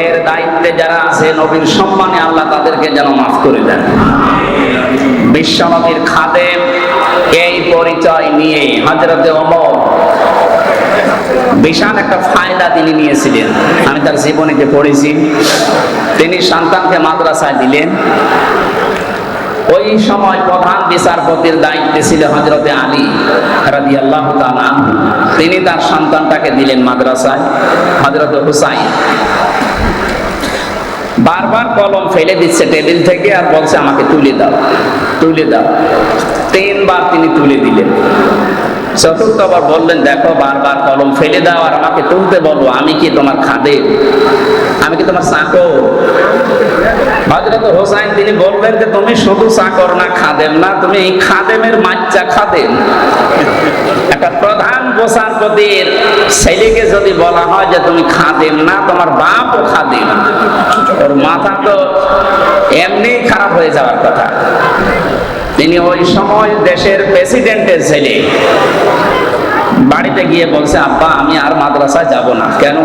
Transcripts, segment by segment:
এর দায়িত্বে যারা আছে, নবীর সম্মানে আল্লাহ তাদেরকে যেন মাফ করে দেন। বিশ্বনবীর খাদেম এই পরিচয় নিয়ে হজরতে অমর বিশাল একটা ফায়দা তিনি নিয়েছিলেন। আমি তার জীবনীতে পড়েছি। তিনি সন্তানকে মাদ্রাসায় দিলেন। ওই সময় প্রধান বিচারপতির দায়িত্বে ছিল হজরতে আলী রাদি আল্লাহ তিনি তার সন্তানটাকে দিলেন মাদ্রাসায় হজরত হুসাইন। বারবার কলম ফেলে দিচ্ছে টেবিল থেকে আর বলছে, আমাকে তুলে দাও তুলে দাও। তিনবার তিনি তুলে দিলেন। চতুর্থবার বললেন, দেখো, বারবার কলম ফেলে দাও আর আমাকে তুলতে বলো, আমি কি তোমার খাদে আমি কি তোমার চাকর? হজরত হোসাইন তিনি বললেন যে, তুমি শুধু চাকর না, খাদেম না, তুমি এই খাদেমের মাচ্চা খাদেম। একটা প্রধান বিচারপতির ছেলেকে যদি বলা হয় যে তুমি খাদেম না, তোমার বাপও খাদেম। ওর মাথা তো এমনি খারাপ হয়ে যাওয়ার কথা। তিনি ওই সময় দেশের প্রেসিডেন্টের ছেলে। বাড়িতে গিয়ে বলছে, আব্বা, আমি আর মাদ্রাসায় যাব না। কেন?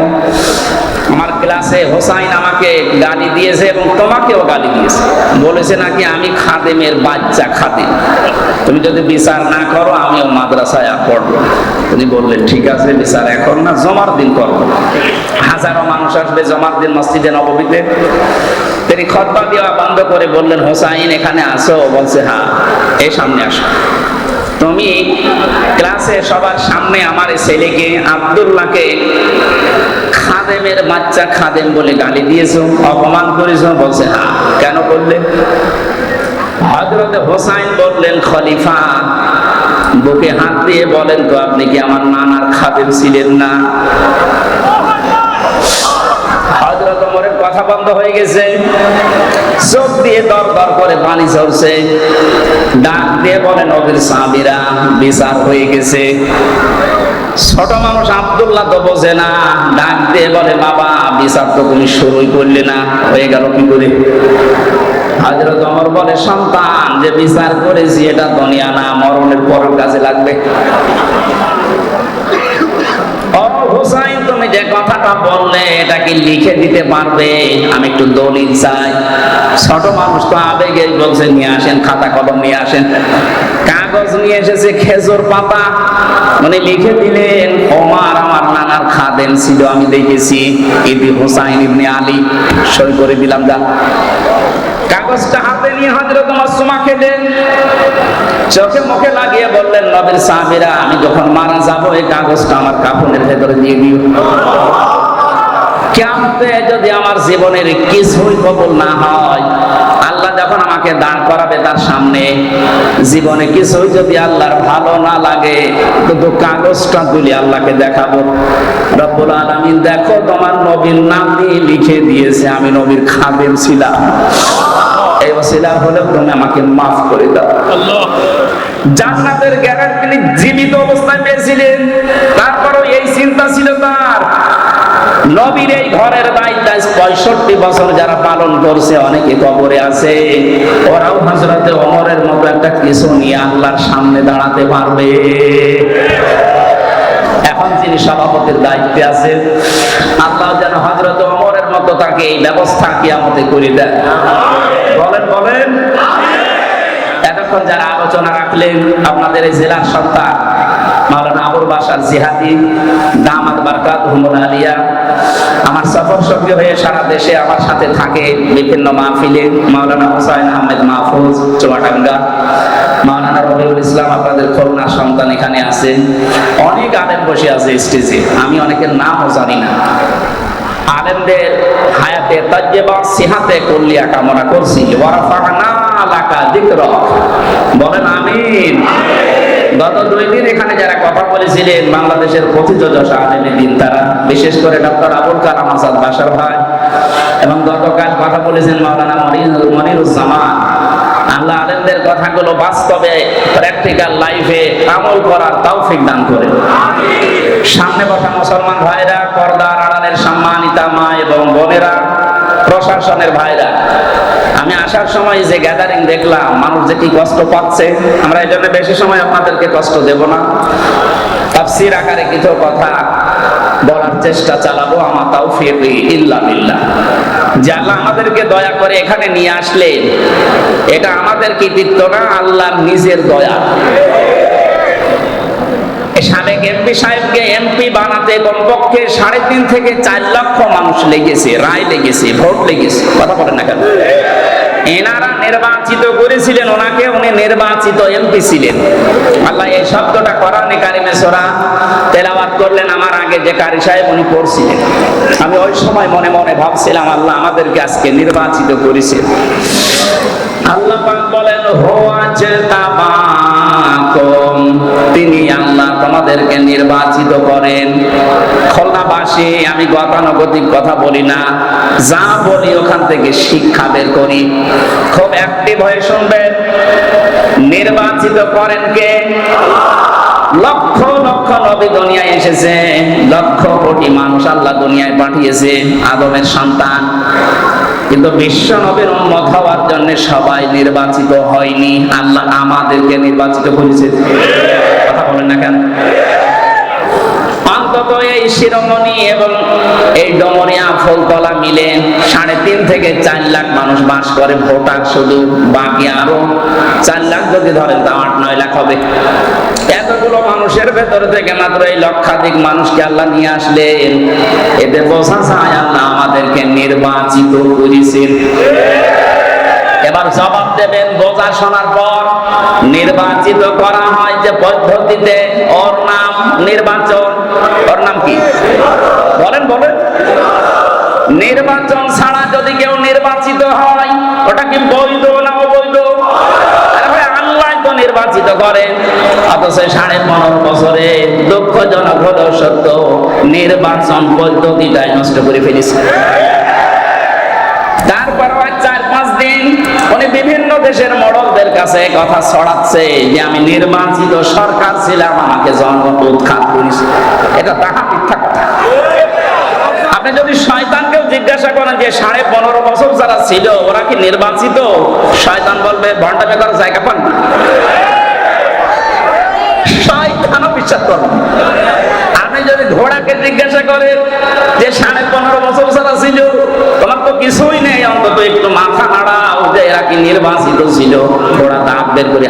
আমার ক্লাসে হোসাইন আমাকে গালি দিয়েছে এবং তোমাকেও গালি দিয়েছে। বলেছে নাকি, আমি খাদেমের বাচ্চা খাদেম। তুমি যদি বিচার না করো, আমিও মাদ্রাসায় আর পড়ব না। তিনি বললেন, ঠিক আছে, বিচার এখন না, জমার দিন করব। হাজারো মানুষ আসবে জমার দিন মসজিদে নবমীতে। তিনি খতবা দেওয়া বন্ধ করে বললেন, হোসাইন, এখানে আসো। বলছে হ্যাঁ এই সামনে আসো। তুমি ক্লাসে সবার সামনে আমার ছেলেকে আব্দুল্লাহকে খাদেমের বাচ্চা খাদেম বলে গালি দিয়েছ, অপমান করেছ, বলছে হ্যাঁ কেন করলে? হজরত হোসাইন বললেন, খলিফা, বুকে হাত দিয়ে বলেন তো, আপনি কি আমার নানার খাদেম ছিলেন না? হজরত ওমরের কথা বন্ধ হয়ে গেছে। চোখ দিয়ে দর দর করে পানি ঝরছে। ডাক দিয়ে বলে, নবীর সাহাবীরা, বিচার হয়ে গেছে। ছোট মানুষ আব্দুল্লাহ তো বোঝে না। ডাক দিয়ে বলে, বাবা, বিচার তো তুমি শুরুই করলে না। হয়ে গেল কি করে? হজরত অমর বলে, সন্তান, যে বিচার করেছি, এটা দুনিয়া না, মরণের পরের কাজে লাগবে। হুসাইন, তুমি যে কথাটা বললে লিখে দিতে পারবে? আমি একটু দলিল চাই। ছোট মানুষ তো আবেগে বলছে, নিয়ে আসেন, খাতা কলম নিয়ে আসেন। কাগজ নিয়ে এসেছে, খেজুর পাতা। মানে লিখে দিলেন, ওমার আমার নানার খাদেন ছিল, আমি দেখেছি। ইদি হুসাইন, ইবনে আলী, সই করে দিলাম যা কাগজটা নিয়ে হজরত মাসুমা খেলেন চোখে মুখে লাগিয়ে বললেন, নবীর সাহাবীরা, আমি যখন মারা যাব, এই কাগজটা আমার কাফনের ভেতরে দিয়ে দিও। কেমতে যদি আমার জীবনের কিছুই কবুল না হয়, আল্লাহ যখন আমাকে দাঁড় করাবে তার সামনে, জীবনে কিছুই যদি আল্লাহর ভালো না লাগে, কিন্তু কাগজটা তুলে আল্লাহকে দেখাবো। রব্বুল আলামিন, দেখো তোমার নবীর নাম দিয়ে লিখে দিয়েছে, আমি নবীর খাদেম ছিলাম। এই ওসিলা তুমি আমাকে মাফ করে দাও। জান্নাতের গ্যারান্টি জীবিত অবস্থায় পেয়েছিলেন তারপরেও এই চিন্তা ছিল তার। নবীর এই ঘরের দায়িত্ব পঁয়ষট্টি বছর যারা পালন করছে অনেকে কবরে আছে। ওরাও হাজরাতে অমরের মতো একটা কিছু নিয়ে আল্লাহর সামনে দাঁড়াতে পারবে। এখন যিনি সভাপতির দায়িত্বে আছেন আল্লাহ যেন হজরত মতো তাকে এই ব্যবস্থা কিয়ামতে করে দেন বলেন বলেন। এতক্ষণ যারা আলোচনা রাখলেন, আপনাদের এই জেলার আবুল বাসার জিহাদি, দামাত বারকাত হুমুল আলিয়া, আমার সফর হয়ে সারা দেশে আমার সাথে থাকে বিভিন্ন মাহফিলে, মাওলানা আহমেদ মাহফুজ মাওলানা রবিউল ইসলাম, আপনাদের করুণার সন্তান এখানে আছে। অনেক আলেম বসে আছে স্টেজে আমি অনেকের নামও জানি না। আলেমদের হায়াতে, তাজ্জেবা, সিহাতে, কল্লিয়া কামনা করছি। ওয়ারাফানা লাকা বলেন আমিন। গত দুই দিন এখানে যারা কথা বলেছিলেন, বাংলাদেশের কথিত যশা আলেমে দিন তারা, বিশেষ করে ডক্টর আবুল কালাম আসাদ বাসার ভাই, এবং গতকাল কথা বলেছেন মাওলানা মনির মনিরুজ্জামান। আল্লাহ আলেমদের কথাগুলো বাস্তবে প্র্যাকটিক্যাল লাইফে আমল করার তৌফিক দান করে। সামনে বসা মুসলমান ভাইরা, পর্দার আড়ালের সম্মানিতা মা এবং বোনেরা, প্রশাসনের ভাইরা, আমি আসার সময় যে গ্যাদারিং দেখলাম, মানুষ যে কি কষ্ট পাচ্ছে, আমরা এই জন্য বেশি সময় আপনাদেরকে কষ্ট দেব না। তাফসির আকারে কিছু কথা বলার চেষ্টা চালাবো, আমার তাও ফিরি ইল্লা বিল্লাহ। যে আল্লাহ আমাদেরকে দয়া করে এখানে নিয়ে আসলেন এটা আমাদের কৃতিত্ব না, আল্লাহর নিজের দয়া। সাবেক এমপি সাহেবকে এমপি বানাতে কমপক্ষে সাড়ে তিন থেকে চার লক্ষ মানুষ লেগেছে, রায় লেগেছে, ভোট লেগেছে, কথা বলেন না কেন? এনারা নির্বাচিত করেছিলেন, ওনাকে উনি নির্বাচিত এমপি ছিলেন। আল্লাহ এই শব্দটা কোরআনে কারিমে সরা তেলাওয়াত করলেন, আমার আগে যে কারি সাহেব উনি পড়ছিলেন। আমি ওই সময় মনে মনে ভাবছিলাম, আল্লাহ আমাদেরকে আজকে নির্বাচিত করেছেন আল্লাহ পাক বলেন হোয়াছে তাবাকুম তিনি আল্লাহ তোমাদেরকে নির্বাচিত করেন। খুলনাবাসী আমি গতানুগতিক কথা বলি না। যা বলি ওখান থেকে শিক্ষা বের করি। খুব অ্যাক্টিভ হয়ে শুনবেন। নির্বাচিত করেন কে? লক্ষ লক্ষ নবী দুনিয়ায় এসেছে। লক্ষ কোটি মানুষ আল্লাহ দুনিয়ায় পাঠিয়েছে আদমের সন্তান। কিন্তু বিশ্ব নবীর উম্মত হওয়ার জন্য সবাই নির্বাচিত হয়নি। আল্লাহ আমাদেরকে নির্বাচিত করেছে। বলেন না কেন? অন্তত এই শিরোমণি এবং এই ডমরিয়া ফুলতলা মিলে সাড়ে তিন থেকে চার লাখ মানুষ বাস করে শুধু, বাকি আরও চার লাখ যদি ধরেন তা আট, নয় লাখ হবে। এতগুলো মানুষের ভেতর থেকে মাত্র এই লক্ষাধিক মানুষকে আল্লাহ নিয়ে আসলেন। এতে বোঝা আল্লাহ আমাদেরকে নির্বাচিত করেছেন। এবার জবাব দেবেন, বোঝা শোনার পর নির্বাচিত করা হয় যে পদ্ধতিতে ওর নাম নির্বাচন। ওর নাম কি? বলেন বলেন। নির্বাচন ছাড়া যদি কেউ নির্বাচিত হয়, ওটা কি বৈধ না অবৈধ? নির্বাচিত করেন। অথচ সাড়ে পনেরো বছরে দুঃখজনক হলেও সত্য নির্বাচন পদ্ধতিটাই নষ্ট করে ফেলেছে। তারপর দিন উনি বিভিন্ন দেশের মডলদের কাছে কথা ছড়াচ্ছে যে, আমি নির্বাচিত সরকার ছিলাম, আমাকে জন্ম উৎখাত করিস এটা তাহা মিথ্যা কথা। আপনি যদি শয়তানকেও জিজ্ঞাসা করেন যে, সাড়ে পনেরো বছর যারা ছিল, ওরা কি নির্বাচিত? শয়তান বলবে, ভণ্ডামে করার জায়গা পান শয়তানও বিশ্বাস করবে আপনি যদি ঘোড়াকে জিজ্ঞাসা করেন যে, সাড়ে পনেরো বছর যারা ছিল, তোমার তো কিছুই নেই, অন্তত একটু মাথা যে এরা কি নির্বাচিত ছিল? ঘোড়া দাঁত বের করে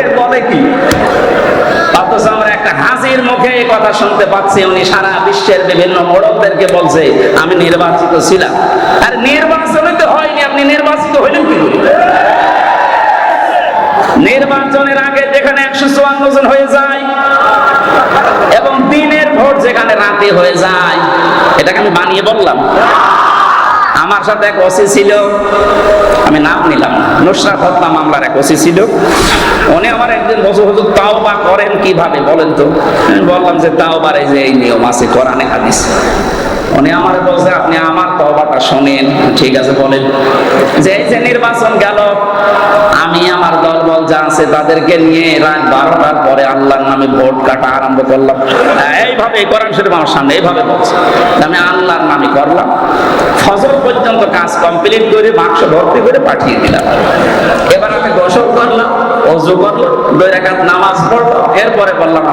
এর বলে কি? আমি নির্বাচিত ছিলাম। আর নির্বাচনে তো হয়নি, আপনি নির্বাচিত হইলেন কি নির্বাচনের আগে যেখানে একশো চুয়ান্ন জন হয়ে যায় এবং দিনের ভোট যেখানে রাতে হয়ে যায়, এটাকে আমি বানিয়ে বললাম। আমার সাথে এক ওসি ছিল। আমি নাম নিলাম। নুসরাত হত্যা মামলার এক ওসি ছিল। উনি আমার একদিন বসে হতো তাও বা করেন কীভাবে? বলেন তো। বললাম যে তাও বার যে এই নিয়ম আছে, কোরআনে হাদিস। উনি আমার বলছে, আপনি আমার তওবাটা শোনেন। ঠিক আছে, বলেন। যে এই যে নির্বাচন গেল, আমি আমার দল বল যা আছে তাদেরকে নিয়ে রাত বারোটার পরে আল্লাহর নামে ভোট কাটা আরম্ভ করলাম। এইভাবে এই কোরআন শরীফ আমার সামনে এইভাবে বলছে। আমি আল্লাহর নামে করলাম। ফজর পর্যন্ত কাজ কমপ্লিট করে বাক্স ভর্তি করে পাঠিয়ে দিলাম। এবার আমি গোসল করলাম অজু করলাম দুই নামাজ পড়লাম এরপরে বললাম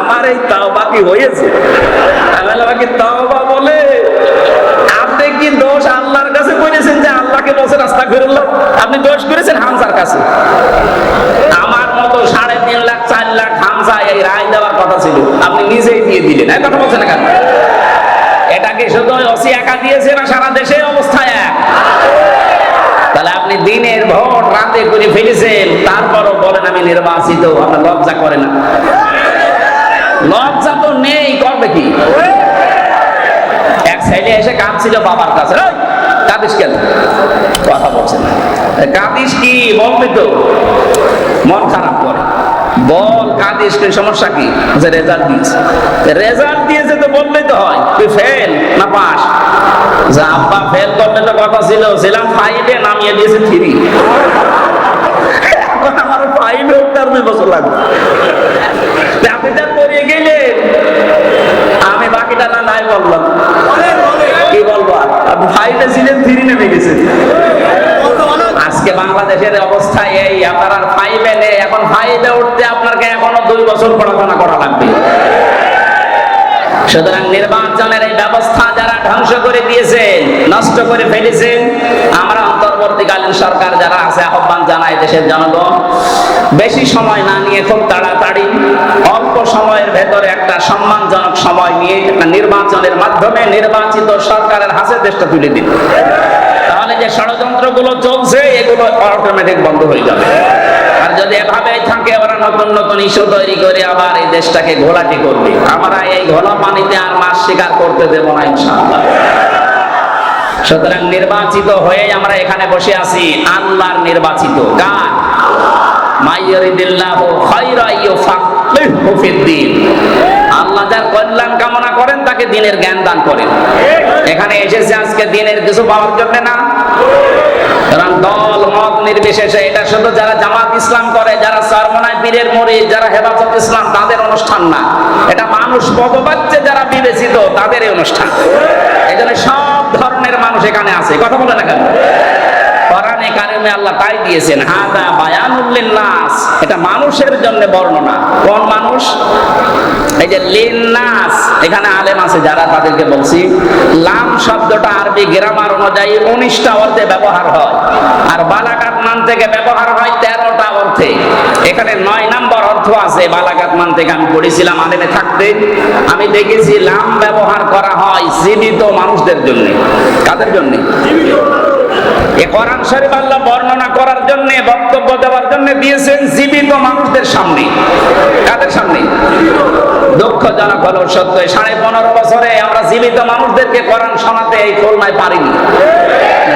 আমার এই হয়েছে? বলে, আপনি কি দোষ আল্লাহর কাছে করেছেন যে আল্লাহকে আপনি দোষ করেছেন হামজার কাছে। আমার মতো সাড়ে তিন লাখ, চার লাখ হামজা এই রায় দেওয়ার কথা ছিল। আপনি নিজেই দিয়ে দিলেন। এই কথা বলছেন কেন? এটা কি শুধু ওসি একা দিয়েছে না সারা দেশে? ভোট রাতে করে ফেলেছেন তারপরও বলেন আমি নির্বাচিত আপনার লজ্জা করে না। লজ্জা তো নেই করবে কি? এক সাইডে এসে কাঁদছিল বাবার কাছে "এই, কাঁদিস কেন? কথা বলছেন কাঁদিস কি বলবি তো মন খারাপ করে। বল কাঁদিস কি সমস্যা কি? রেজাল্ট দিয়েছে। রেজাল্ট দিয়েছে তো বললেই তো হয়। তুই ফেল না পাস যে আব্বা ফেল করলে তো কথা ছিল। ছিলাম ফাইভে নামিয়ে দিয়েছে থ্রি আমার আর দুই বছর লাগবে। আপনি যা গেলেন। আমি বাকিটা না, নাই বললাম। কি বলব আপনি ফাইভে ছিলেন নেমে গেছেন আজকে বাংলাদেশের অবস্থা এই, আপনার ফাইভে নেই। এখন ফাইভে উঠতে আপনাকে এখনও দুই বছর পড়াশোনা করা লাগবে। সুতরাং নির্বাচনের এই ব্যবস্থা যারা ধ্বংস করে দিয়েছেন নষ্ট করে ফেলেছেন আমরা অন্তর্বর্তীকালীন সরকার যারা আছে, আহ্বান জানাই দেশের জনগণ, বেশি সময় না নিয়ে খুব তাড়াতাড়ি, অল্প সময়ের ভেতরে একটা সম্মানজনক সময় নিয়ে একটা নির্বাচনের মাধ্যমে নির্বাচিত সরকারের হাতে দেশটা তুলে দিন তাহলে যে ষড়যন্ত্রগুলো চলছে, এগুলো অটোমেটিক বন্ধ হয়ে যাবে। আর যদি এভাবেই থাকে ওরা নতুন নতুন ইস্যু তৈরি করে আবার এই দেশটাকে ঘোলাটি করবে। আমরা এই ঘোলা পানিতে আর মাছ শিকার করতে দেব না, ইনশাআল্লাহ। সুতরাং নির্বাচিত হয়ে আমরা এখানে বসে আছি, আল্লাহর নির্বাচিত। কার? দিনের জ্ঞান দান করেন। এখানে এসেছে আজকে দিনের কিছু পাওয়ার জন্য না? কারণ দল, মত নির্বিশেষে এটা শুধু যারা জামাত ইসলাম করে, যারা সরমনায় পীরের মরি যারা হেফাজত ইসলাম, তাদের অনুষ্ঠান না। এটা মানুষ পদবাচ্যে যারা বিবেচিত, তাদের অনুষ্ঠান। এখানে সব ধরনের মানুষ এখানে আছে। কথা বলে না কেন? কোরআনে আল্লাহ তাই দিয়েছেন, হাদা বায়ানুল লিন্নাস। এটা মানুষের জন্য বর্ণনা। কোন মানুষ? এই যে লিন্নাস, এখানে আলেম আছে যারা তাদেরকে বলছি, লাম শব্দটা আরবি গ্রামার অনুযায়ী উনিশটা অর্থে ব্যবহার হয়, আর বালাকাত মান থেকে ব্যবহার হয় তেরোটা অর্থে। এখানে নয় নাম্বার অর্থ আছে বালাকাত মান থেকে আমি পড়েছিলাম আলেমে থাকতে। আমি দেখেছি লাম ব্যবহার করা হয় জীবিত মানুষদের জন্য। কাদের জন্য? এ কোরআন শরীফ আল্লাহ বর্ণনা করার জন্য, বক্তব্য দেওয়ার জন্য দিয়েছেন জীবিত মানুষদের সামনে। কাদের সামনে? দুঃখজনক হলো সত্য সাড়ে পনেরো বছরে আমরা জীবিত মানুষদেরকে কোরআন শোনাতে এই খুলনায় পারিনি।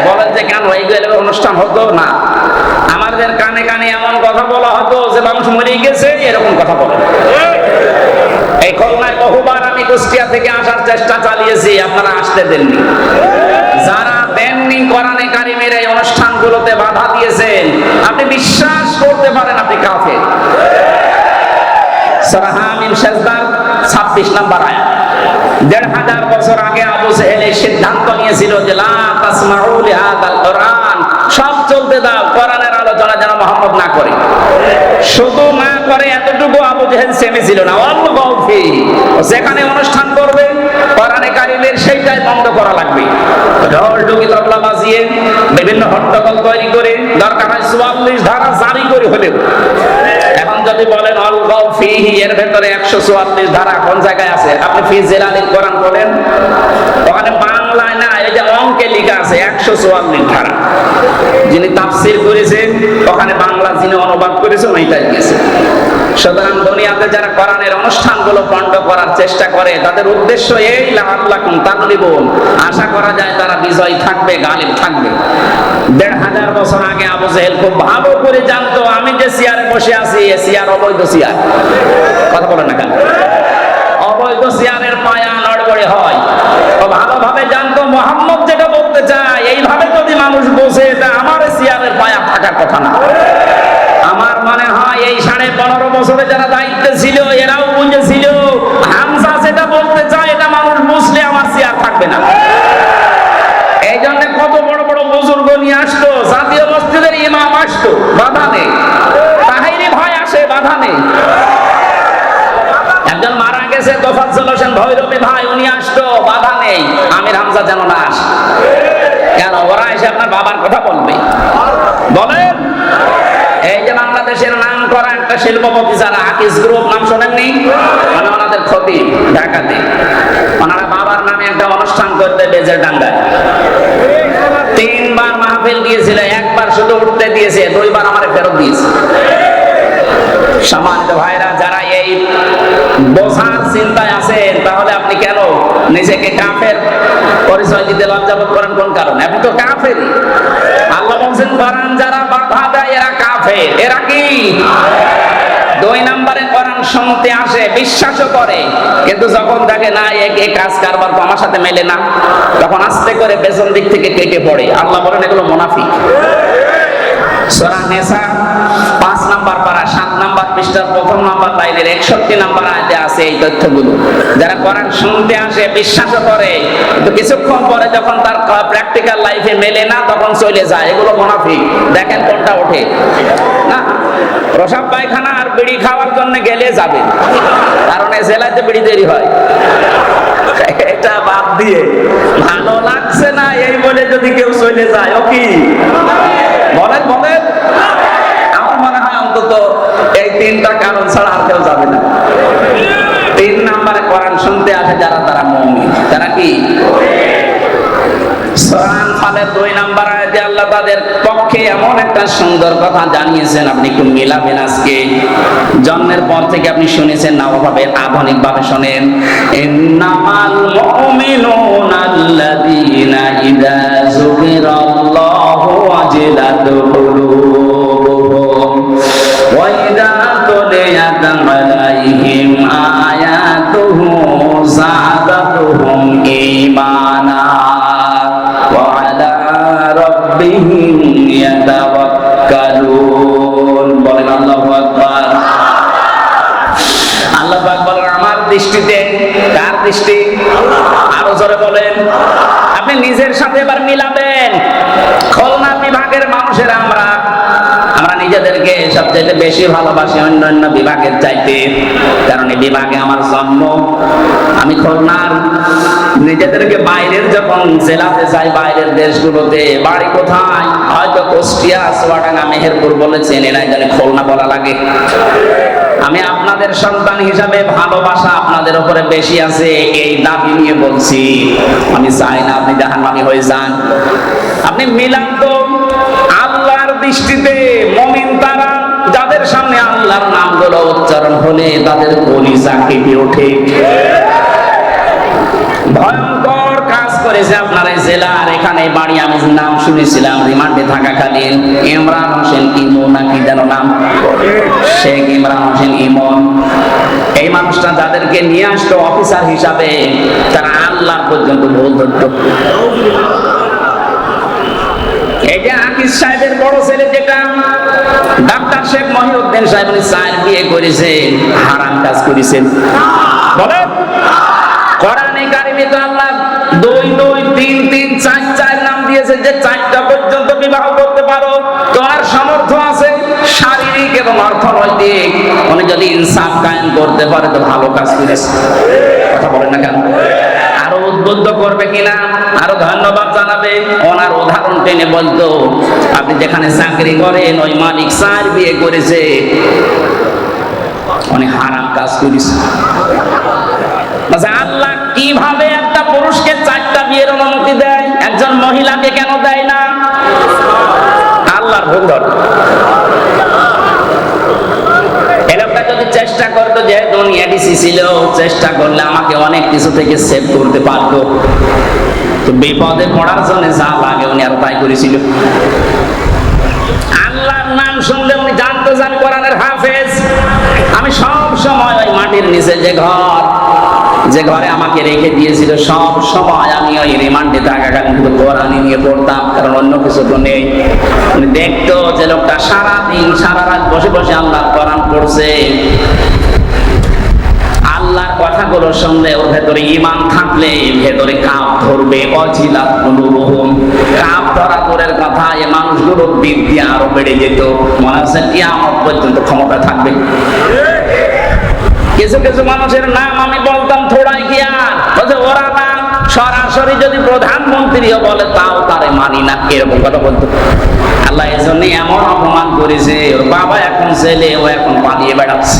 বলেন যে কেন এইগুলো অনুষ্ঠান হতো? না। আমাদের কানে কানে এমন কথা বলা হতো যে মানুষ মরে গেছে, এরকম কথা বলে। এই খুলনায় বহুবার আমি কুষ্টিয়া থেকে আসার চেষ্টা চালিয়েছি, আপনারা আসতে দেননি। যারা দেননি কোরআনে কারিমের এই অনুষ্ঠানগুলোতে বাধা দিয়েছেন, আপনি বিশ্বাস করতে পারেন আপনি কাফের। সূরা হামিম সেজদার 26 নাম্বার আয়াত। দেড় হাজার বছর আগে আবু এই সিদ্ধান্ত নিয়েছিল যে লা তাসমাউ লিহাদাল কোরআন, সব চলতে দাও, কোরআনের আলোচনা যেন মোহাম্মদ না করে। শুধু না করে এতটুকু আবু জেহেল সেমেছিল না। অল্প গৌফি যেখানে অনুষ্ঠান করবে, কোরআনে কারিমের সেইটাই বন্ধ করা লাগবে। ঢোল ঢুকি তবলা বাজিয়ে বিভিন্ন হট্টগোল তৈরি করে, দরকার হয় চুয়াল্লিশ ধারা জারি করে হলেও। এখন যদি বলেন অল ফিহি এর ভেতরে একশো চুয়াল্লিশ ধারা কোন জায়গায় আছে? আপনি ফি জেলালিল কোরআন বলেন ওখানে বাংলায় অঙ্কে লেখা আছে, একশো চুয়াল্লিশ ধারা। যিনি তাফসির করেছেন, ওখানে বাংলা যিনি অনুবাদ করেছেন, ওইটাই দিয়েছে সুতরাং দুনিয়াতে যারা কোরআনের অনুষ্ঠানগুলো পণ্ড করার চেষ্টা করে, তাদের উদ্দেশ্য এই লাহাল্লাকুম তাকলিবুন আশা করা যায় তারা বিজয় থাকবে, গালিব থাকবে। দেড় হাজার বছর আগে আবু জেহেল খুব ভালো করে জানতো, আমি যে চেয়ারে বসে আছি, এ চেয়ার অবৈধ চেয়ার। কথা বলেন না কেন? চেয়ারের পায়া নড়বড়ে হয়। ও ভালোভাবে জানতো, মোহাম্মদ যেটা বলতে চায়, এইভাবে যদি মানুষ বসে এটা আমার চেয়ারের পায়া থাকার কথা না। আমার মনে হয় এই সাড়ে পনেরো বছরে যারা হামজা যেন না আসে। কেন? ওরা এসে আপনার বাবার কথা বলবে। বলেন? এই যে বাংলাদেশের নাম করা একটা শিল্পপতি যারা, আকিস গ্রুপ, নাম শোনেননি? মানে ওনাদের ক্ষতি ঢাকাতে। ওনারা বাবার নামে একটা অনুষ্ঠান করতে বেজের ডাঙ্গায়। তিনবার মাহফিল দিয়েছিল, একবার শুধু উঠতে দিয়েছে, দুইবার আমার ফেরত দিয়েছে। সম্মানিত ভাইরা যারা এই বোঝার চিন্তায় আছেন, তাহলে আপনি কেন নিজেকে কাফের পরিচয় দিতে লজ্জাবোধ করেন? কোন কারণে? আপনি তো কাফের আল্লাহ বলছেন কোরআন যারা বাধা দেয়, এরা কাফের। এরা কি? দুই নম্বরে কোরআন শুনতে আসে, বিশ্বাসও করে, কিন্তু যখন দেখে, না এক কাজ কারবার তো আমার সাথে মেলে না। তখন আস্তে করে পেছন দিক থেকে কেটে পড়ে। আল্লাহ বলেন, এগুলো মুনাফিক। সূরা নেসা পৃষ্ঠার প্রথম নাম্বার লাইনের একষট্টি নাম্বার আয়তে আছে এই তথ্যগুলো। যারা কোরআন শুনতে আসে, বিশ্বাসও করে তো কিছুক্ষণ পরে যখন তার প্র্যাকটিক্যাল লাইফে মেলে না, তখন চলে যায়। এগুলো মোনাফিক। দেখেন কোনটা ওঠে। না, প্রসাব পায়খানা আর বিড়ি খাওয়ার জন্য গেলে যাবে। কারণ জেলাতে বিড়ি দেরি হয়। এটা বাদ দিয়ে, ভালো লাগছে না এই বলে যদি কেউ চলে যায়। ও কি? বলেন বলেন। অন্তত এই তিনটা কারণ ছাড়া আর কেউ যাবে না। তিন নাম্বারে কোরআন শুনতে আসে যারা, তারা মৌমিন। তারা কি? জন্মের পর থেকে আপনি শুনেছেন, না ওভাবে আধুনিক ভাবে শোনেন। ইন্নামাল নিজেদেরকে সবচেয়ে বেশি ভালোবাসি অন্য অন্য বিভাগের চাইতে। কারণ এই বিভাগে আমার জন্ম, আমি খুলনার। নিজেদেরকে বাইরের যখন জেলাতে যাই, বাইরের দেশগুলোতে, বাড়ি কোথায়? হয়তো কুষ্টিয়া সোয়াডাঙ্গা মেহেরপুর বলেছেন, এরাই জানে খুলনা বলা লাগে। আমি আপনাদের সন্তান হিসাবে ভালোবাসা আপনাদের উপরে বেশি আছে, এই দাবি নিয়ে বলছি। আমি চাই না আপনি জাহান্নামী হয়ে যান। আপনি মিলান তো আল্লাহর দৃষ্টিতে তারা যাদের সামনে আল্লাহর নামগুলো উচ্চারণ হলে তাদের কলিজা কেঁপে ওঠে। ভয়ঙ্কর কাজ করেছে আপনার এই জেলার। এখানে বাড়ি আমি নাম শুনেছিলাম, রিমান্ডে থাকাকালীন। ইমরান হোসেন ইমন নাকি যেন নাম? শেখ ইমরান হোসেন ইমন এই মানুষটা যাদেরকে নিয়ে আসতো অফিসার হিসাবে, তারা আল্লাহ পর্যন্ত ভুল ধরত। এই যে আকিস সাহেবের বড় ছেলে যেটা শেখ মহিউদ্দিন সাহেব উনি চার বিয়ে করেছেন, হারাম কাজ করেছেন। বলেন? কোরআনে কারিমে তো আল্লাহ দুই দুই, তিন তিন, চার চার নাম দিয়েছে যে চারটা পর্যন্ত বিবাহ করতে পারো। তোমার সামর্থ্য আছে? শারীরিক এবং অর্থনৈতিক। উনি যদি ইনসাফ কায়েম করতে পারে, তো ভালো কাজ করেছে। কথা বলেন না কেন? আরও উদ্বুদ্ধ করবে কিনা? আরও ধন্যবাদ জানাবে? ওনার উদাহরণ টেনে বলতো, আপনি যেখানে চাকরি করেন, ওই মালিক চার বিয়ে করেছে। অনেক হারাম কাজ করেছে আল্লাহ কীভাবে একটা পুরুষকে চারটা বিয়ের অনুমতি দেয়? একজন মহিলাকে কেন দেয় না? আল্লাহর লোকটা যদি চেষ্টা করতো যেহেতু উনি এডিসি ছিল, চেষ্টা করলে আমাকে অনেক কিছু থেকে সেভ করতে পারতো। তো বিপদে পড়ার জন্য যা লাগে উনি আর তাই করেছিল। আল্লাহর নাম শুনলে উনি জানতে চান কোরআনের হাফেজ। আমি সব সময় ওই মাটির নিচে যে ঘর, যে ঘরে আমাকে রেখে দিয়েছিল, সব সময় আমি ওই রিমান্ডে থাকাকালীন কিন্তু কোরআনই নিয়ে পড়তাম, কারণ অন্য কিছু তো নেই। দেখতো যে লোকটা সারাদিন, সারা রাত বসে বসে আল্লাহ কোরআন পড়ছে। আল্লাহর কথাগুলো শুনলে ওর ভেতরে ইমান থাকলে, ভেতরে কাপ ধরবে অজিলাত অনুরোহম কাপ ধরা দূরের কথা, এ মানুষগুলোর বৃদ্ধি আরও বেড়ে যেত। মনে হচ্ছে কিয়ামত পর্যন্ত ক্ষমতা থাকবে। কিছু কিছু মানুষের নাম আমি বলতাম থোড়াই বলছে, ওরা না সরাসরি যদি প্রধানমন্ত্রীও বলে, তাও তারে মানি না। এরকম কথা বলতো। আল্লাহ এই জন্য এমন অপমান করেছে। ওর বাবা এখন ছেলে ও এখন পালিয়ে বেড়াচ্ছে।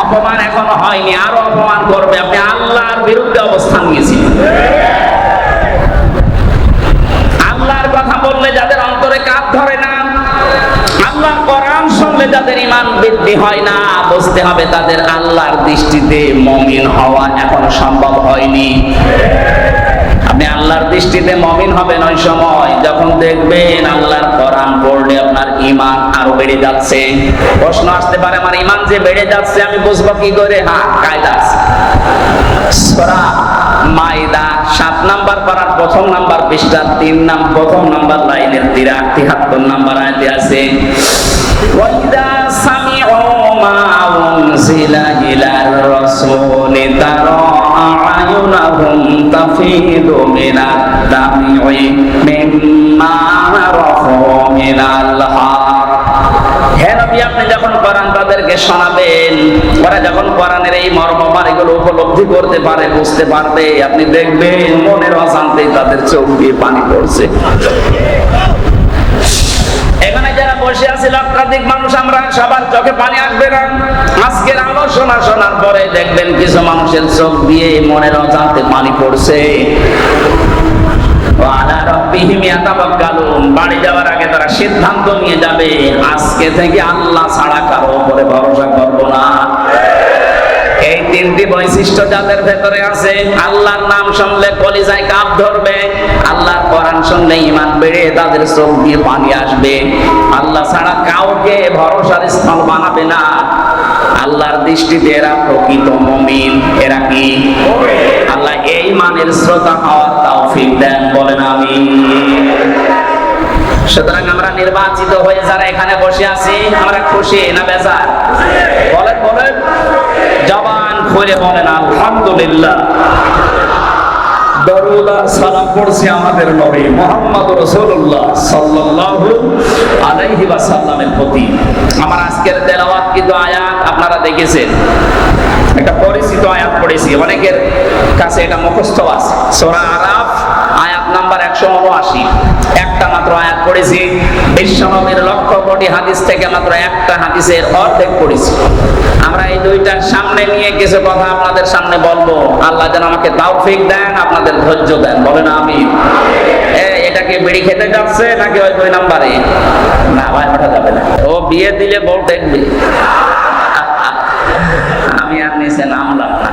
অপমান এখনও হয়নি, আরও অপমান করবে। আপনি আল্লাহর বিরুদ্ধে অবস্থান নিয়েছিলেন আল্লাহর কথা বললে যাদের অন্তরে কাপ ধরে না আল্লাহ কোরআন শুনলে যাদের ইমান বৃদ্ধি হয় না, বুঝতে হবে তাদের আল্লাহর দৃষ্টিতে মমিন হওয়া এখনও সম্ভব হয়নি। আপনি আল্লাহর দৃষ্টিতে মমিন হবেন ওই সময়, যখন দেখবেন আল্লাহর কোরআন পড়লে আপনার ইমান আরও বেড়ে যাচ্ছে। প্রশ্ন আসতে পারে, আমার ইমান যে বেড়ে যাচ্ছে, আমি বুঝব কি করে? হ্যাঁ কায়দা আছে। সূরা মাইদা সাত নাম্বার পারার প্রথম নাম্বার পৃষ্ঠা, তিন নাম, প্রথম নাম্বার লাইনের তিরা তিহাত্তর নাম্বার আয়তে আছে أنزل إلى الرسول ترى أعينهم تفيض من الدمع مما عرفوا من الحق হে নবী আপনি যখন কোরআন তাদেরকে শোনাবেন ওরা যখন কোরআনের এই মর্মমান এগুলো উপলব্ধি করতে পারে বুঝতে পারবে আপনি দেখবেন মনের অশান্তি তাদের চোখ দিয়ে পানি পড়ছে এখানে যারা বসে আছে, লক্ষাধিক মানুষ আমরা, সবার চোখে পানি আসবে না। আজকের আলোচনা শোনার পরে দেখবেন কিছু মানুষের চোখ দিয়ে মনের অজান্তে পানি পড়ছে। বাড়ি যাওয়ার আগে তারা সিদ্ধান্ত নিয়ে যাবে, আজকে থেকে আল্লাহ ছাড়া কারও উপরে ভরসা করব না। এই তিনটি বৈশিষ্ট্য যাদের ভেতরে আছে, আল্লাহর নাম শুনলে কলিজায় কাপ ধরবে। শুনলে ইমান বেড়ে তাদের চোখ দিয়ে পানি আসবে। আল্লাহ ছাড়া কাউকে ভরসার স্থল বানাবে না। আল্লাহর দৃষ্টিতে এরা প্রকৃত মমিন। এরা কি? আল্লাহ এই মানের শ্রোতা হওয়ার তৌফিক দেন, বলেন আমি সুতরাং আমরা নির্বাচিত হয়ে যারা এখানে বসে আছি, আমরা খুশি না বেজার? বলেন বলেন। জবান খুলে বলেন, আলহামদুলিল্লাহ। দরুদ সালাম পড়ছি আমাদের নবী মোহাম্মদ রাসূলুল্লাহ সাল্লাল্লাহু আলাইহি ওয়াসাল্লামের প্রতি। আমার আজকের তেলাওয়াত কিন্তু আয়াত, আপনারা দেখেছেন। একটা পরিচিত আয়াত পড়েছি, অনেকের কাছে এটা মুখস্থ আছে। সূরা আরাফ, আয়াত নাম্বার একশো উনআশি। একটা মাত্র আয়াত পড়েছি বিশ্বনবীর লক্ষ কোটি হাদিস থেকে মাত্র একটা হাদিসের অর্ধেক পড়েছি। দুইটার সামনে নিয়ে কিছু কথা আপনাদের সামনে বলব। আল্লাহ যেন আমাকে তৌফিক দেন, আপনাদের ধৈর্য দেন। বলেন আমি এটাকে বিড়ি খেতে যাচ্ছে নাকি ওই দুই নাম্বারে? না ভাই ওঠা যাবে না। ও বিয়ে দিলে বউ দেখবে। আমি আর নিচে নামলাম না।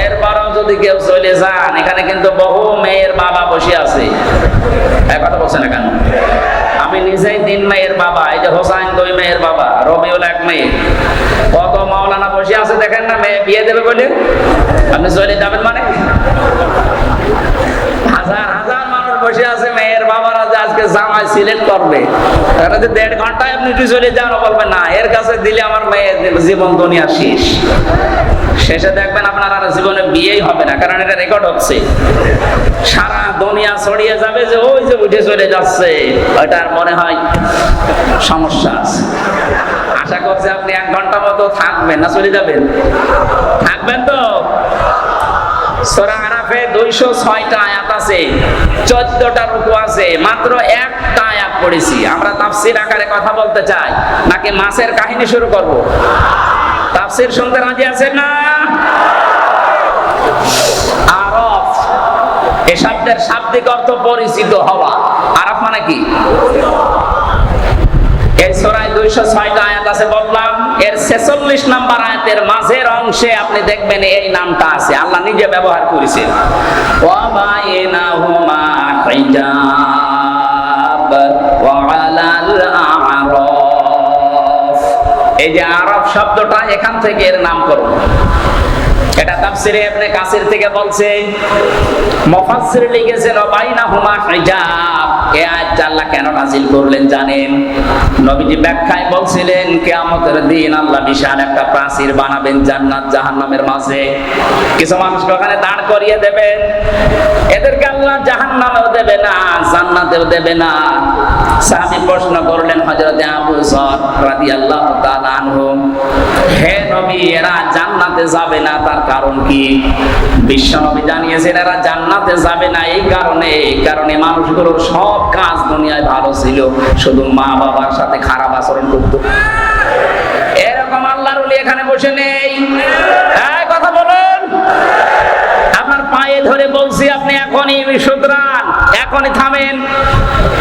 এরপরও যদি কেউ চলে যান, এখানে কিন্তু বহু মেয়ের বাবা বসে আছে। কথা বলছে না কেন? আমি নিজেই তিন মেয়ের বাবা যে হোসাইন দুই মেয়ের বাবা, রবিউল এক মেয়ে। কত মাওলানা বসে আছে দেখেন না, মেয়ে বিয়ে দেবে বলে? আপনি চলে যাবেন মানে? যে জামাই সিলেক্ট করবে। যে দেড় ঘন্টায় আপনি একটু চলে যান বলবেন না, এর কাছে দিলে আমার মেয়ের জীবন দুনিয়া শেষ। শেষে দেখবেন আপনার আর জীবনে বিয়েই হবে না, কারণ এটা রেকর্ড হচ্ছে। সারা দুনিয়া ছড়িয়ে যাবে যে, ওই যে উঠে চলে যাচ্ছে। ওইটার মনে হয় সমস্যা আছে। আশা করছি আপনি এক ঘণ্টা মতো থাকবেন, না চলে যাবেন? থাকবেন তো? সূরা আরাফে 206টা আয়াত আছে 14টা রুকু আছে, মাত্র একটা আয়াত পড়েছি। আমরা আকারে কথা বলতে চাই, নাকি মাছের কাহিনী শুরু করব? শুনতে রাজি আছেন না? আরফ এই শব্দের শাব্দিক অর্থ পরিচিত হওয়া। আরফ মানে কি? এই সূরায় 206টা আয়াত আছে বললাম এর 46 নাম্বার আয়াতের মাঝের অংশে আপনি দেখবেন এই নামটা আছে। আল্লাহ নিজে ব্যবহার করেছেন। এই যে আরব শব্দটা এখান থেকে এর নামকরণ এটা তাফসিরে ইবনে কাসির থেকে বলছে, মুফাসসির লিখেছেন বাইনাহুমা হিজাব। এই আয়াতটা আল্লাহ কেন নাজিল করলেন জানেন? নবীজি ব্যাখ্যায় বলছিলেন, কিয়ামতের দিন আল্লাহ বিশাল একটা প্রাচীর বানাবেন জান্নাত জাহান্নামের মাঝে। কিছু মানুষকে ওখানে দাঁড় করিয়ে দেবেন। এদেরকে আল্লাহ জাহান্নামেও দেবে না, জান্নাতেও দেবে না। সাহাবী প্রশ্ন করলেন হযরতে আবু যর রাদিয়াল্লাহু তাআলা আনহু, হে নবী, এরা জান্নাতে যাবে না, তার কারণ কি? বিশ্ব নবী জানিয়েছেন, এরা জান্নাতে যাবে না, এই কারণে এই কারণে মানুষগুলোর সব কাজ দুনিয়ায় ভালো ছিল, শুধু মা বাবার সাথে খারাপ আচরণ করতো। এরকম আল্লাহর এখানে বসে নেই। কথা বলুন। আপনার পায়ে ধরে বলছি, আপনি এখনই সুতরাং, এখনই থামেন।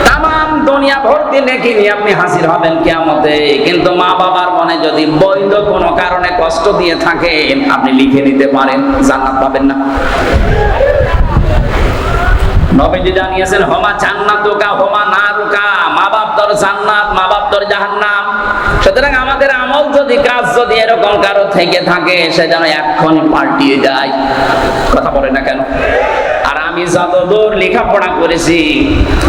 তামাম দুনিয়া ভর্তি নিয়ে আপনি হাসির কিন্তু মা বাবার মনে যদি কোনো কারণে কষ্ট দিয়ে থাকেন, আপনি লিখে নিতে পারেন, জান্নাত পাবেন না। নবীজি জানিয়েছেন, হোমা জান্নাতুকা, হোমা নারুকা মা বাপ তোর জান্নাত মা বাপ তোর জাহান্নাম। সুতরাং আমাদের আমল যদি, কাজ যদি এরকম কারও থেকে থাকে, সে যেন এক্ষুনি পাল্টিয়ে যায়। কথা বলে না কেন? আর আমি যতদূর লেখাপড়া করেছি,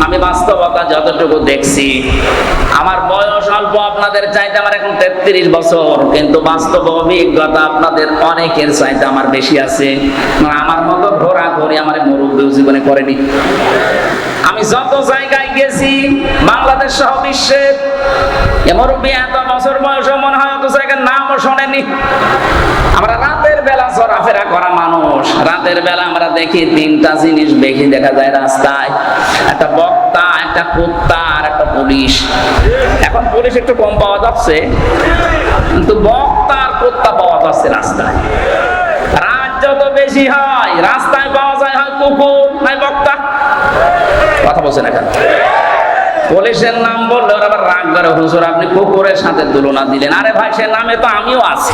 আমি বাস্তবতা যতটুকু দেখছি, আমার বয়স অল্প, আপনাদের চাইতে আমার এখন তেত্রিশ বছর, কিন্তু বাস্তব অভিজ্ঞতা আপনাদের অনেকের চাইতে আমার বেশি আছে। আমার মতো ঘোরা ঘুরি আমার মুরব্বী জীবনে করেনি। আমি যত জায়গায় গেছি, বাংলাদেশ সহ বিশ্বের মুরব্বী এত বছর বয়স মনে হয় অত জায়গার নামও শোনেনি। আমরা রাতের বেলা চলাফেরা করা মানুষ। রাতের বেলা আমরা দেখি তিনটা জিনিস বেশি দেখা যায় রাস্তায়। একটা বক্তা, একটা কুত্তা আর একটা পুলিশ। এখন পুলিশ একটু কম পাওয়া যাচ্ছে, কিন্তু বক্তা আর কুত্তা পাওয়া যাচ্ছে রাস্তায়। রাত যত বেশি হয়, রাস্তায় পাওয়া যায় হয় কুকুর নাই বক্তা। কথা বলছেন এখন? পুলিশের নাম বললে ওরা আবার রাগ করে, হুজুর, আপনি কুকুরের সাথে তুলনা দিলেন। আরে ভাই, সে নামে তো আমিও আছি।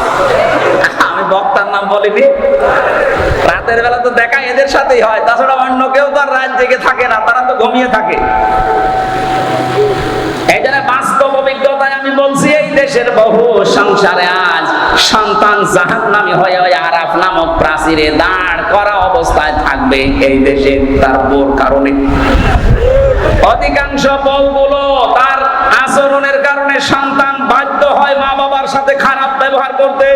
আমি বক্তার নাম বলিনি। রাতের বেলা তো দেখা এদের সাথেই হয়, তাছাড়া অন্য কেউ তো আর রাত জেগে থাকে না, তারা তো ঘুমিয়ে থাকে। নামক প্রাচীরে দাঁড় করা অবস্থায় থাকবে এই তার কারণে। অধিকাংশ তার আচরণের কারণে সন্তান বাধ্য হয় মা বাবার সাথে খারাপ ব্যবহার করতে।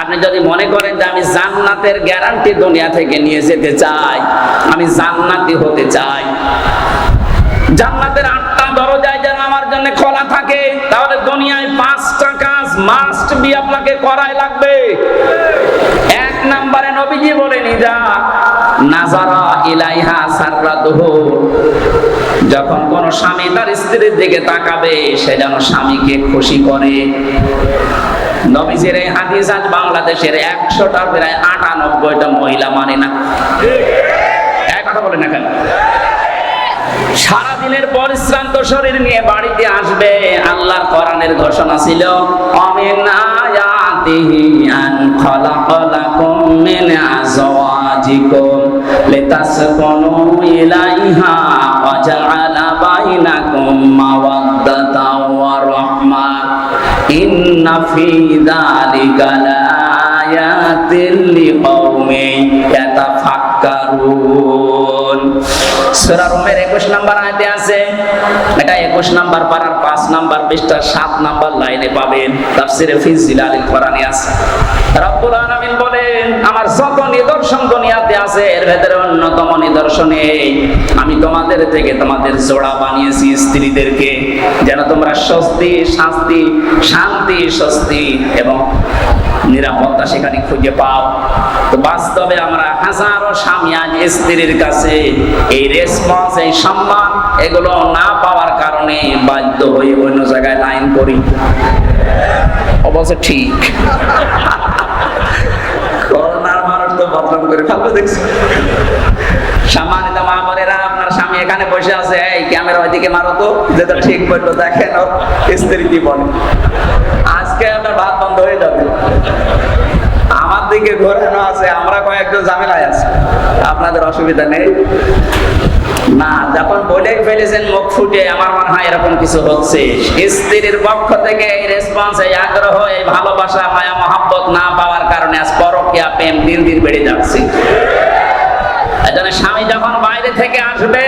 আপনি যদি মনে করেন যে আমি জান্নাতের গ্যারান্টি দুনিয়া থেকে নিয়ে যেতে চাই, আমি জান্নাতি হতে চাই। জান্নাতের আটটা দরজায় যেন আমার জন্য খোলা থাকে, তাহলে দুনিয়ায় পাঁচটা কাজ মাস্ট বি আপনাকে করাই লাগবে। এক নম্বরে নবীজি বলেনি, যা, নাজারা ইলাইহা সাররাতুহু যখন কোন স্বামী তার স্ত্রীর দিকে তাকাবে, সে যেন স্বামীকে খুশি করে। নবীজির এই হাদিস আজ বাংলাদেশের একশোটা, প্রায় আটানব্বইটা মহিলা মানে না। এক কথা বলে না কেন? সারাদিনের পরিশ্রান্ত শরীর নিয়ে বাড়িতে আসবে, আল্লাহর কোরআনের ঘোষণা ছিল, অমিন আয়াতিহি আন খলাকালাকুম মিন আজওয়াজিকুম লিতাসকুনু ইলাইহা ওয়া জাআলা বাইনাকুম মাওয়াদ্দাতাও ওয়া রাহমা ইন্না ফি যালিকা লাআয়াতিন লিকাউমিন ইয়াতাফাক্কারুন সূরা রুমের 21 নাম্বার আয়াতে আছে এটা 21 নাম্বার পারার 5 নাম্বার পৃষ্ঠার 7 নাম্বার লাইনে পাবেন। তাফসিরে ফি জিলালিল কোরআনে আছে। রব্বুল আলামিন বলেন, আমার যত নিদর্শন দুনিয়াতে আছে, এর ভেতরে অন্যতম নিদর্শন আমি তোমাদের থেকে তোমাদের জোড়া বানিয়েছি স্ত্রীদেরকে, যেন তোমরা স্বস্তি শান্তি শান্তি, স্বস্তি এবং নিরাপত্তা সেখানে খুঁজে পাও। তো বাস্তবে আমরা হাজারো স্বামী আজ স্ত্রীর কাছে এই রেসপন্স এই সম্মান, এগুলো না পাওয়ার কারণে বাধ্য হয়ে অন্য জায়গায় লাইন করি। অবশ্য ঠিক। করোনার মানুষ তো বদনাম করে ফেলবে, দেখছি? সম্মানিত মা বোনেরা, আপনার স্বামী এখানে বসে আছে। এই, ক্যামেরা ওইদিকে মারো তো, যেটা ঠিক বলল দেখেন স্ত্রী কি ভাত বন্ধ হয়ে যাবে। আমার দিকে ঘোরানো আছে, আমরা কয়েকজন ঝামেলায় আছি। আপনাদের অসুবিধা নেই। না, যখন বলে ফেলেছেন, মুখ ফুটে, আমার মনে হয় এরকম কিছু হচ্ছে। স্ত্রীর পক্ষ থেকে এই রেসপন্স এই আগ্রহ, এই ভালোবাসা, মায়া, মহাব্বত না পাওয়ার কারণে আজ পরকিয়া প্রেম দিন দিন বেড়ে যাচ্ছে। স্বামী যখন বাইরে থেকে আসবে